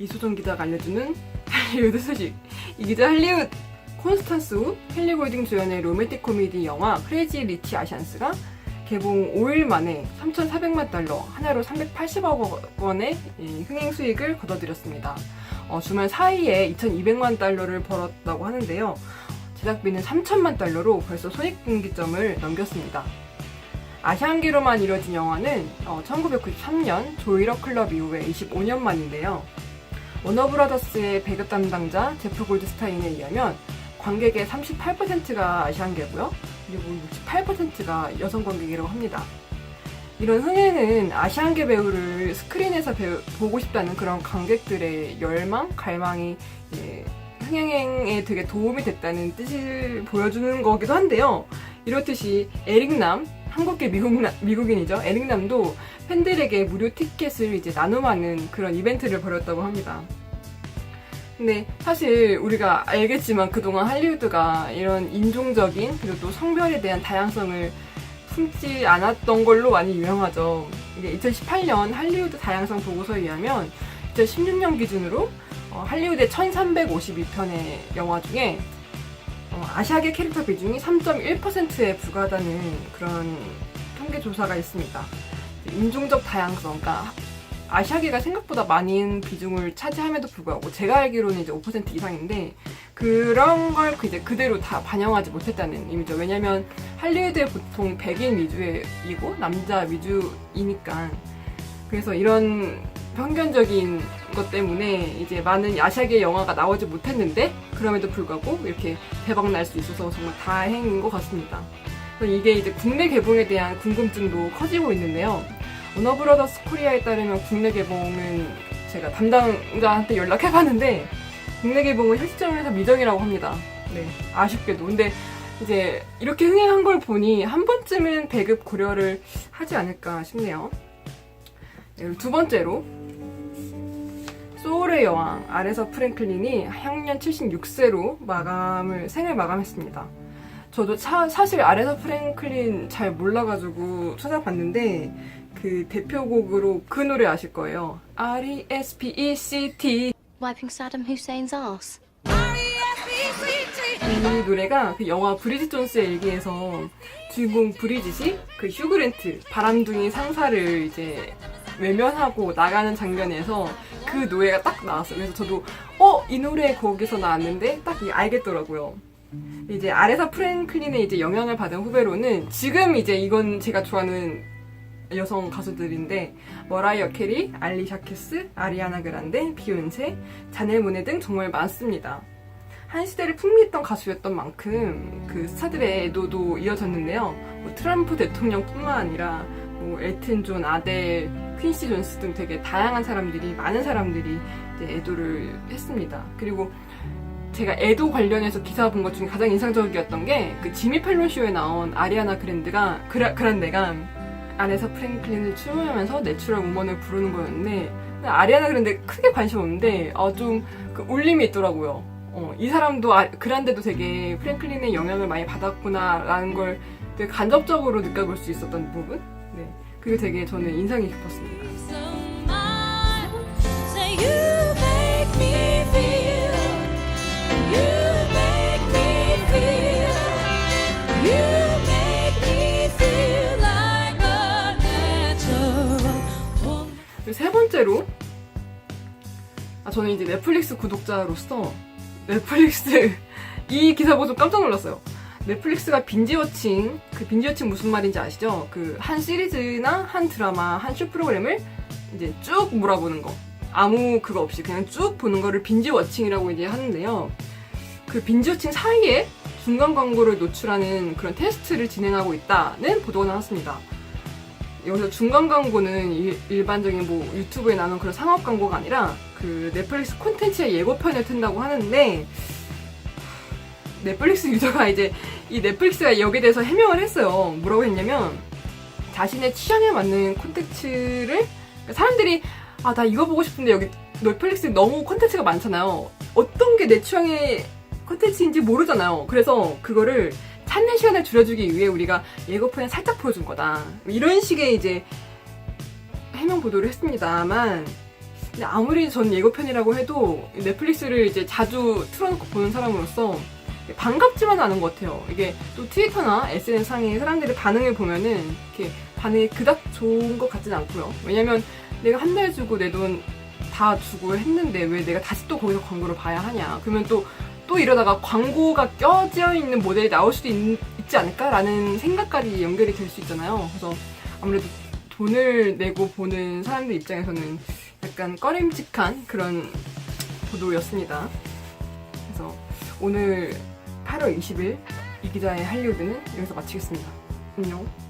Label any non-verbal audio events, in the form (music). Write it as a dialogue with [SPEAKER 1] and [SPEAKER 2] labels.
[SPEAKER 1] 이수정 기자가 알려주는 할리우드 소식. 이 기자 할리우드 콘스탄스 우 헨리 골딩 주연의 로맨틱 코미디 영화 크레이지 리치 아시안스가 개봉 5일 만에 3,400만 달러, 하나로 380억 원의 이 흥행 수익을 거둬들였습니다. 어, 주말 사이에 2,200만 달러를 벌었다고 하는데요. 제작비는 3천만 달러로 벌써 손익분기점을 넘겼습니다. 아시안계로만 이뤄진 영화는 1993년 조이러 클럽 이후에 25년 만인데요. 워너브라더스의 배급 담당자 제프 골드스타인에 의하면 관객의 38%가 아시안계고요. 그리고 68%가 여성 관객이라고 합니다. 이런 흥행은 아시안계 배우를 스크린에서 배우- 보고 싶다는 그런 관객들의 열망, 갈망이 예, 흥행에 되게 도움이 됐다는 뜻을 보여주는 거기도 한데요. 이렇듯이 에릭남, 한국계 미국, 미국인이죠. 에릭남도 팬들에게 무료 티켓을 이제 나눔하는 그런 이벤트를 벌였다고 합니다. 근데 사실 우리가 알겠지만 그동안 할리우드가 이런 인종적인 그리고 또 성별에 대한 다양성을 품지 않았던 걸로 많이 유명하죠. 이게 2018년 할리우드 다양성 보고서에 의하면 2016년 기준으로 어, 할리우드의 1352편의 영화 중에 어, 아시아계 캐릭터 비중이 3.1%에 불과하다는 그런 통계 조사가 있습니다. 인종적 다양성, 그러니까 아시아계가 생각보다 많은 비중을 차지함에도 불구하고 제가 알기로는 이제 5% 이상인데 그런 걸그 이제 그대로 다 반영하지 못했다는 의미죠. 왜냐면 할리우드에 보통 백인 위주이고 남자 위주이니까 그래서 이런 편견적인 것 때문에 이제 많은 아시아계 영화가 나오지 못했는데 그럼에도 불구하고 이렇게 대박 날 수 있어서 정말 다행인 것 같습니다. 이게 이제 국내 개봉에 대한 궁금증도 커지고 있는데요. 워너브라더스 코리아에 따르면 국내 개봉은 제가 담당자한테 연락해봤는데 국내 개봉은 현 시점에서 미정이라고 합니다. 네, 아쉽게도. 근데 이제 이렇게 흥행한 걸 보니 한 번쯤은 배급 고려를 하지 않을까 싶네요. 네, 두 번째로 소울의 여왕 아레서 프랭클린이 향년 76세로 마감을 생을 마감했습니다. 저도 차- 사실 아레서 프랭클린 잘 몰라가지고 찾아봤는데 그 대표곡으로 그 노래 아실 거예요. R E S P E C T
[SPEAKER 2] Wiping Saddam Hussein's ass.
[SPEAKER 1] 이 노래가 그 영화 브리짓 존스의 일기에서 주인공 브리짓이 그 휴그랜트 바람둥이 상사를 이제 외면하고 나가는 장면에서 그 노래가 딱 나왔어요. 그래서 저도 어 이 노래 거기서 나왔는데 딱 이- 알겠더라고요. 이제 아레사 프랭클린의 이제 영향을 받은 후배로는 지금 이제 이건 제가 좋아하는 여성 가수들인데 머라이어 캐리, 알리샤 키스, 아리아나 그란데, 비욘세, 자넬 모네 등 정말 많습니다. 한 시대를 풍미했던 가수였던 만큼 그 스타들의 애도도 이어졌는데요. 뭐 트럼프 대통령뿐만 아니라 뭐 엘튼 존, 아델, 퀸시 존스 등 되게 다양한 사람들이 많은 사람들이 애도를 했습니다. 그리고 제가 애도 관련해서 기사 본 것 중에 가장 인상적이었던 게 그 지미 펠론 쇼에 나온 아리아나 그랜드가 그라, 그란데가 안에서 프랭클린을 춤하면서 내추럴 우먼을 부르는 거였는데 아리아나 그란데 크게 관심 없는데 어, 좀그 울림이 있더라고요. 어, 이 사람도 아, 그란데도 되게 프랭클린의 영향을 많이 받았구나라는 걸 간접적으로 느껴볼 수 있었던 부분. 네, 그게 되게 저는 인상이 깊었습니다. 번째로 아 저는 이제 넷플릭스 구독자로서 넷플릭스 (laughs) 이 기사 보고 좀 깜짝 놀랐어요. 넷플릭스가 빈지워칭 그 빈지워칭 무슨 말인지 아시죠? 그 한 시리즈나 한 드라마 한 쇼 프로그램을 이제 쭉 몰아보는 거 아무 그거 없이 그냥 쭉 보는 거를 빈지워칭이라고 이제 하는데요. 그 빈지워칭 사이에 중간 광고를 노출하는 그런 테스트를 진행하고 있다는 보도가 나왔습니다. 여기서 중간 광고는 일, 일반적인 뭐 유튜브에 나오는 그런 상업 광고가 아니라 그 넷플릭스 콘텐츠의 예고편을 튼다고 하는데 넷플릭스 유저가 이제 이 넷플릭스가 여기에 대해서 해명을 했어요. 뭐라고 했냐면 자신의 취향에 맞는 콘텐츠를 그러니까 사람들이 아 나 이거 보고 싶은데 여기 넷플릭스에 너무 콘텐츠가 많잖아요. 어떤 게 내 취향의 콘텐츠인지 모르잖아요. 그래서 그거를 찾는 시간을 줄여주기 위해 우리가 예고편에 살짝 보여준 거다. 이런 식의 이제 해명 보도를 했습니다만 근데 아무리 전 예고편이라고 해도 넷플릭스를 이제 자주 틀어놓고 보는 사람으로서 반갑지만은 않은 것 같아요. 이게 또 트위터나 SNS 상의 사람들의 반응을 보면은 이렇게 반응이 그닥 좋은 것 같진 않고요. 왜냐면 내가 한 달 주고 내 돈 다 주고 했는데 왜 내가 다시 또 거기서 광고를 봐야 하냐. 그러면 또, 또 이러다가 광고가 껴져 있는 모델이 나올 수도 있, 지 않을까라는 생각까지 연결이 될 수 있잖아요. 그래서 아무래도 돈을 내고 보는 사람들 입장에서는 약간 꺼림칙한 그런 보도였습니다. 그래서 오늘 8월 20일 이 기자의 할리우드는 여기서 마치겠습니다. 안녕.